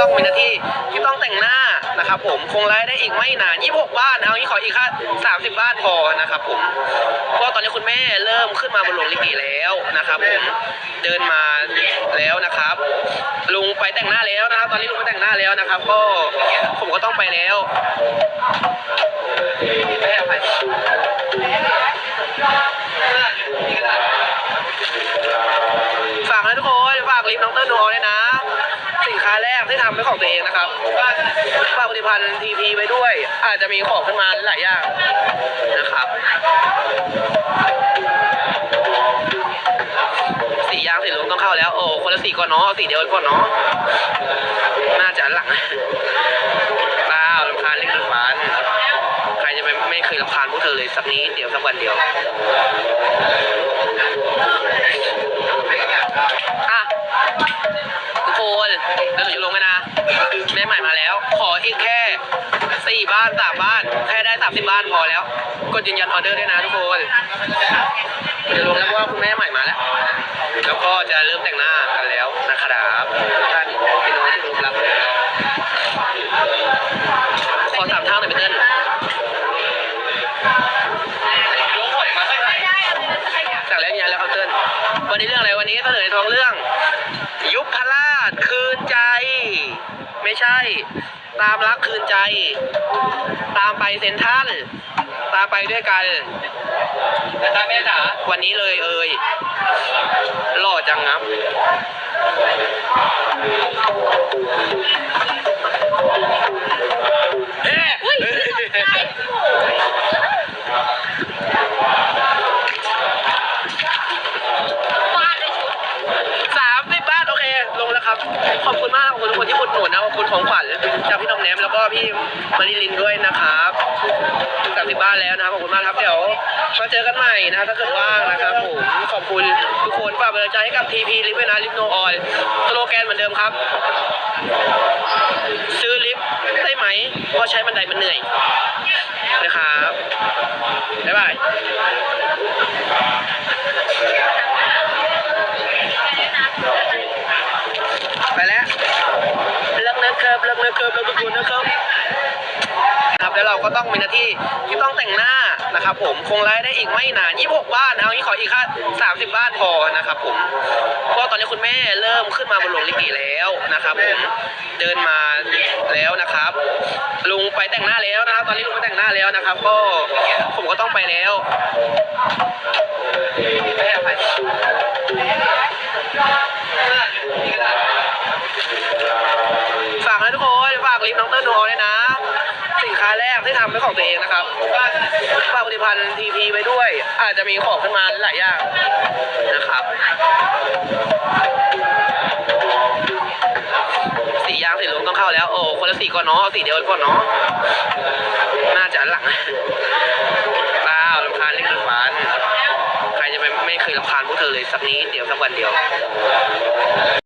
ต้องมีหน้าที่ที่ต้องแต่งหน้านะครับผมคงไลฟ์ได้อีกไม่นาน 26 บ้านเอางี้ขออีกแค่30 บ้านพอนะครับผมเพราะตอนนี้คุณแม่เริ่มขึ้นมาบนโรงลิเกแล้วนะครับผมเดินมาแล้วนะครับ ลุงไปแต่งหน้าแล้วนะครับ ตอนนี้ลุงไปแต่งหน้าแล้วนะครับ ก็ผมก็ต้องไปแล้วฝากนะทุกคนฝากลิฟต์น้องเติ้ลโนด้วยนะ สินค้าแรกที่ทำเป็นของตัวเองนะครับฝากผลิตภัณฑ์ทีพีไว้ด้วย อาจจะมีของขึ้นมาหลายอย่างนะครับสียางสีลุงต้องเข้าแล้ว โอ้คนละสีก่อนเนาะสีเดียวก่อนเนาะน่าจะหลังเปล่าลำคาญเล็กหรือฟันใครจะไม่ไม่เคยลำคาญพวกเธอเลยสักนี้เดียวสักวันเดียว เดี๋ยวหนูจะลงกันะ แม่ใหม่มาแล้ว ขออีกแค่สี่บ้านสามบ้าน แค่ได้สามสิบบ้านพอแล้ว กดยืนยันออเดอร์ด้วยนะทุกคนเดี๋ยวลงแล้วเพราะว่าคุณแม่ใหม่มาแล้ว แล้วก็จะเริ่มแต่งหน้า วันนี้เรื่องอะไรวันนี้เสนอทองเรื่อง ยุพราชคืนใจ ไม่ใช่ ตามรักคืนใจ ตามไปเซนทันตามไปด้วยกันตามแม่จ๋าวันนี้เลยเอ่ยหล่อจังงับ สามสิบบ้านโอเคลงแล้วครับ ขอบคุณมากขอบคุณทุกคนที่อุดหนุนนะขอบคุณของขวัญจากพี่น้องแนมแล้วก็พี่มาริลินด้วยนะครับสามสิบบ้านแล้วนะครับขอบคุณมากครับเดี๋ยวมาเจอกันใหม่นะครับถ้าเกิดว่างนะครับผมขอบคุณทุกคนฝากเป็นกำลังใจให้กับทีพีลิฟเวนะลิฟโนออยสโลแกนเหมือนเดิมครับ นะครับเลิกรับเลิกทุกคนนะครับครับแล้วเราก็ต้องมีหน้าที่ที่ต้องแต่งหน้านะครับผมคงไลฟ์ได้อีกไม่นาน 26 บ้านเอางี้ขออีกแค่30 บ้านพอนะครับผมเพราะตอนนี้คุณแม่เริ่มขึ้นมาบนโรงลิเกแล้วนะครับผมเดินมาแล้วนะครับ ลุงไปแต่งหน้าแล้วนะครับ ตอนนี้ลุงไปแต่งหน้าแล้วนะครับ ก็ผมก็ต้องไปแล้ว น้องเลโนด้วยนะ สินค้าแรกที่ทำเป็นของตัวเองนะครับฝากผลิตภัณฑ์ทีพีไว้ด้วย อาจจะมีของขึ้นมาหลายอย่างนะครับ สียางสีลุงต้องเข้าแล้ว โอ้คนละสีก่อนเนาะเอาสีเดียวก่อนเนาะน่าจะหลังเปล่าลำคาญเล็กหรือฟันใครจะไม่ไม่เคยลำคาญพวกเธอเลยสักนี้เดียวสักวันเดียว